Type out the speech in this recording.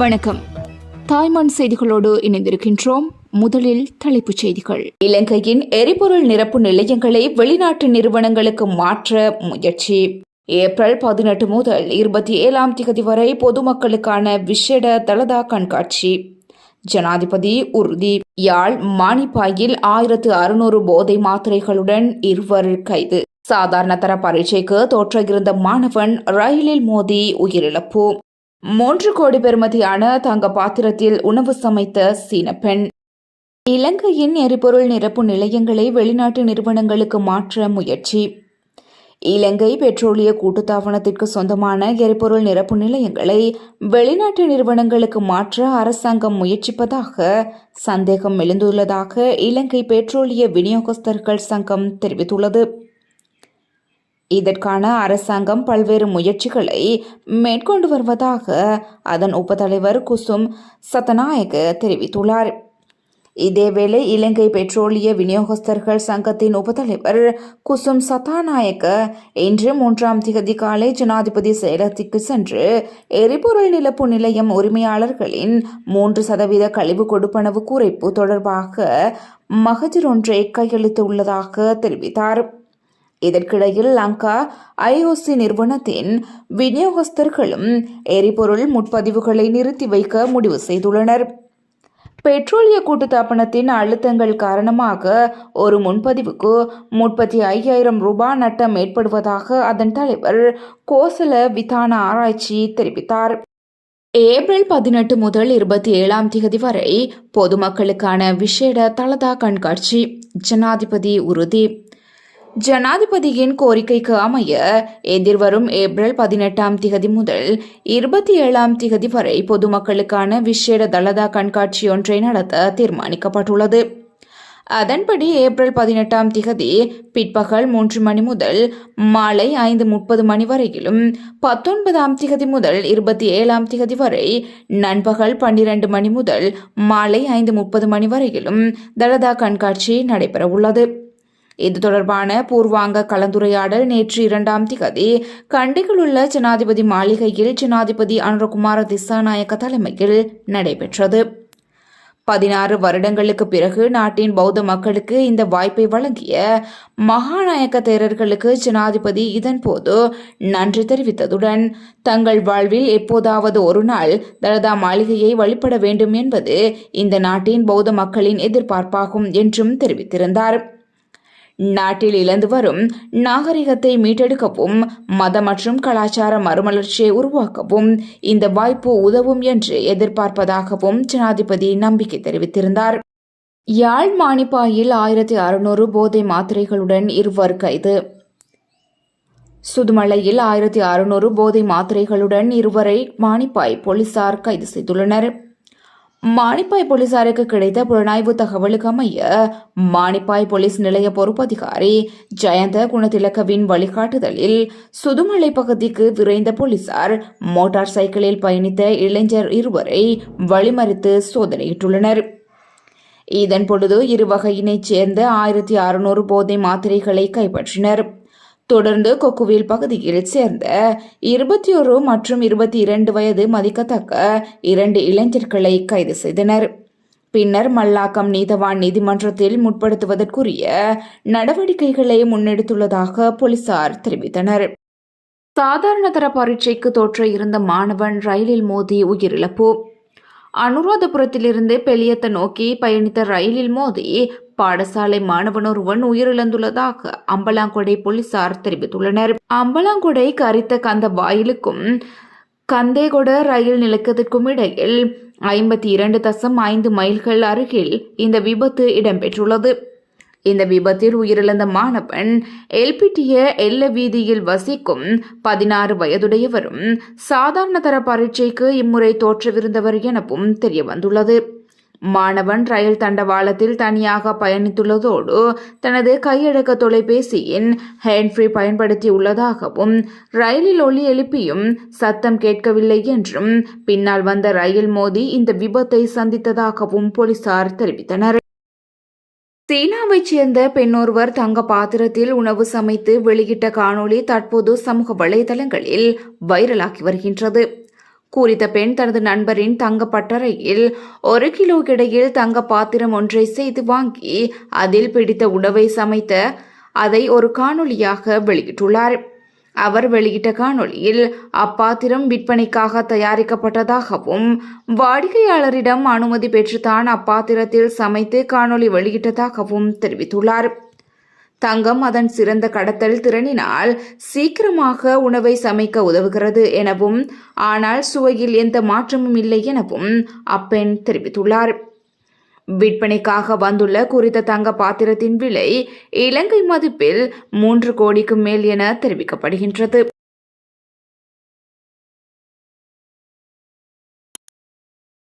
வணக்கம். தாய்மான் செய்திகளோடு இணைந்திருக்கின்றோம். முதலில் தலைப்புச் செய்திகள். இலங்கையின் எரிபொருள் நிரப்பு நிலையங்களை வெளிநாட்டு நிறுவனங்களுக்கு மாற்ற முயற்சி. ஏப்ரல் பதினெட்டு முதல் இருபத்தி ஏழாம் தேதி வரை பொதுமக்களுக்கான விஷேட தலதா கண்காட்சி. ஜனாதிபதி உறுதி. யாழ் மானிப்பாயில் ஆயிரத்து அறுநூறு போதை மாத்திரைகளுடன் இருவர் கைது. சாதாரண தர பரீட்சைக்கு தோற்ற இருந்த மாணவன் ரயிலில் மோதி உயிரிழப்பு. மூன்று கோடி பெறுமதியான தங்க பாத்திரத்தில் உணவு சமைத்த சீன பெண். இலங்கையின் எரிபொருள் நிரப்பு நிலையங்களை வெளிநாட்டு நிறுவனங்களுக்கு மாற்ற முயற்சி. இலங்கை பெட்ரோலிய கூட்டுத்தாபனத்திற்கு சொந்தமான எரிபொருள் நிரப்பு நிலையங்களை வெளிநாட்டு நிறுவனங்களுக்கு மாற்ற அரசாங்கம் முயற்சிப்பதாக சந்தேகம் எழுந்துள்ளதாக இலங்கை பெட்ரோலிய விநியோகஸ்தர்கள் சங்கம் தெரிவித்துள்ளது. இதற்கான அரசாங்கம் பல்வேறு முயற்சிகளை மேற்கொண்டு வருவதாக அதன் உபத்தலைவர் குசும் சத்தநாயக தெரிவித்துள்ளார். இதேவேளை இலங்கை பெட்ரோலிய விநியோகஸ்தர்கள் சங்கத்தின் உபத்தலைவர் குசும் சதாநாயக்க இன்று மூன்றாம் திகதி காலை ஜனாதிபதி செயலகத்திற்கு சென்று எரிபொருள் நிலப்பு நிலையம் உரிமையாளர்களின் மூன்று சதவீத கழிவு கொடுப்பனவு குறைப்பு தொடர்பாக மகஜர் ஒன்றை கையெழுத்துள்ளதாக தெரிவித்தார். இதற்கிடையில் லங்கா ஐஓசி நிறுவனத்தின் விநியோகஸ்தர்களும் எரிபொருள் முன்பதிவுகளை நிறுத்தி வைக்க முடிவு செய்துள்ளனர். பெட்ரோலிய கூட்டுத்தாபனத்தின் அழுத்தங்கள் காரணமாக ஒரு முன்பதிவுக்கு முப்பத்தி ஐயாயிரம் ரூபாய் நட்டம் ஏற்படுவதாக அதன் தலைவர் கோசல விதான ஆராய்ச்சி தெரிவித்தார். ஏப்ரல் பதினெட்டு முதல் இருபத்தி ஏழாம் தேதி வரை பொதுமக்களுக்கான விசேட தலதா கண்காட்சி ஜனாதிபதி உறுதி. ஜனாதிபதியின் கோரிக்கைக்கு அமைய எதிர்வரும் ஏப்ரல் பதினெட்டாம் திகதி முதல் இருபத்தி ஏழாம் திகதி வரை பொதுமக்களுக்கான விசேட தலதா கண்காட்சி ஒன்றை நடத்த தீர்மானிக்கப்பட்டுள்ளது. அதன்படி ஏப்ரல் பதினெட்டாம் திகதி பிற்பகல் மூன்று மணி முதல் மாலை ஐந்து முப்பது மணி வரையிலும் பத்தொன்பதாம் திகதி முதல் இருபத்தி ஏழாம் திகதி வரை நண்பகல் பன்னிரண்டு மணி முதல் மாலை ஐந்து முப்பது மணி வரையிலும் தலதா கண்காட்சி நடைபெறவுள்ளது. இது தொடர்பான பூர்வாங்க கலந்துரையாடல் நேற்று இரண்டாம் திகதி. கண்டியில் உள்ள ஜனாதிபதி மாளிகையில் ஜனாதிபதி அனுரகுமார திசாநாயக்க தலைமையில் நடைபெற்றது. பதினாறு வருடங்களுக்கு பிறகு நாட்டின் பௌத்த மக்களுக்கு இந்த வாய்ப்பை வழங்கிய மகாநாயக்க தேரர்களுக்கு ஜனாதிபதி இதன்போது நன்றி தெரிவித்ததுடன் தங்கள் வாழ்வில் எப்போதாவது ஒரு நாள் தலதா மாளிகையை வழிபட வேண்டும் என்பது இந்த நாட்டின் பௌத்த மக்களின் எதிர்பார்ப்பாகும் என்றும் தெரிவித்திருந்தார். நாட்டில் இழந்து வரும் நாகரிகத்தை மீட்டெடுக்கவும் மத மற்றும் கலாச்சார மறுமலர்ச்சியை உருவாக்கவும் இந்த வாய்ப்பு உதவும் என்று எதிர்பார்ப்பதாகவும் ஜனாதிபதி நம்பிக்கை தெரிவித்திருந்தார். யாழ் மானிப்பாயில் ஆயிரத்தி அறுநூறு போதை மாத்திரைகளுடன் இருவர் கைது. சுதுமலையில் ஆயிரத்தி அறுநூறு போதை மாத்திரைகளுடன் இருவரை மானிப்பாய் போலீசார் கைது செய்துள்ளனர். மானிப்பாய் போலீசாருக்கு கிடைத்த புலனாய்வு தகவலுக்கு அமைய மானிப்பாய் போலீஸ் நிலைய பொறுப்பதிகாரி ஜெயந்த குணதிலக்கவின் வழிகாட்டுதலில் சுதுமலை பகுதிக்கு விரைந்த போலீசார் மோட்டார் சைக்கிளில் பயணித்த இளைஞர் இருவரை வழிமறித்து சோதனையிட்டுள்ளனர். இதன் பொழுது இரு வகையினைச் சேர்ந்த ஆயிரத்தி அறுநூறு போதை மாத்திரைகளை கைப்பற்றினர். தொடர்ந்து கொக்குவில் பகுதியில் சேர்ந்த இருபத்தி ஒரு மற்றும் இருபத்தி இரண்டு வயது மதிக்கத்தக்க இரண்டு இளைஞர்களை கைது செய்தனர். பின்னர் மல்லாக்கம் நீதவான் நீதிமன்றத்தில் முற்படுத்துவதற்குரிய நடவடிக்கைகளை முன்னெடுத்துள்ளதாக போலீசார் தெரிவித்தனர். சாதாரண தர பரீட்சைக்கு தோற்ற இருந்த மாணவன் ரயிலில் மோதி உயிரிழப்பு. அனுராதபுரத்திலிருந்து பெலியத்த நோக்கி பயணித்த ரயிலில் மோதி பாடசாலை மாணவன் ஒருவன் உயிரிழந்துள்ளதாக அம்பலாங்கொடை போலீசார் தெரிவித்துள்ளனர். அம்பலாங்கொடை கரித்த கந்த வாயிலுக்கும் கந்தேகொட ரயில் நிலையத்திற்கும் இடையில் ஐம்பத்தி இரண்டு தசம் ஐந்து மைல்கள் அருகில் இந்த விபத்து இடம்பெற்றுள்ளது. இந்த விபத்தில் உயிரிழந்த மாணவன் எல்பிட்டிய எல்ல வீதியில் வசிக்கும் பதினாறு வயதுடையவரும் சாதாரண தர பரீட்சைக்கு இம்முறை தோற்றவிருந்தவர் எனவும் தெரியவந்துள்ளது. மாணவன் ரயில் தண்டவாளத்தில் தனியாக பயணித்துள்ளதோடு தனது கையடக்க தொலைபேசியின் ஹேண்ட்ஃப்ரீ பயன்படுத்தியுள்ளதாகவும் ரயிலில் ஒலி எழுப்பியும் சத்தம் கேட்கவில்லை என்றும் பின்னால் வந்த ரயில் மோதி இந்த விபத்தை சந்தித்ததாகவும் போலீசார் தெரிவித்தனர். சீனாவைச் சேர்ந்த பெண்ணொருவர் தங்க பாத்திரத்தில் உணவு சமைத்து வெளியிட்ட காணொளி தற்போது சமூக வலைதளங்களில் வைரலாகி வருகின்றது. குறித்த பெண் தனது நண்பரின் தங்க பட்டறையில் ஒரு கிலோ கிடையில் தங்க பாத்திரம் ஒன்றை செய்து வாங்கி அதில் பிடித்த உணவை சமைத்த அதை ஒரு காணொளியாக வெளியிட்டுள்ளார். அவர் வெளியிட்ட காணொளியில் அப்பாத்திரம் விற்பனைக்காக தயாரிக்கப்பட்டதாகவும் வாடிக்கையாளரிடம் அனுமதி பெற்றுத்தான் அப்பாத்திரத்தில் சமைத்து காணொளி வெளியிட்டதாகவும் தெரிவித்துள்ளார். தங்கம் அதன் சிறந்த கடத்தல் திறனினால் சீக்கிரமாக உணவை சமைக்க உதவுகிறது எனவும் ஆனால் சுவையில் எந்த மாற்றமும் இல்லை எனவும் அப்பெண் தெரிவித்துள்ளார். விற்பனைக்காக வந்துள்ள குறித்த தங்க பாத்திரத்தின் விலை இலங்கை மதிப்பில் மூன்று கோடிக்கும் மேல் என தெரிவிக்கப்படுகின்றது.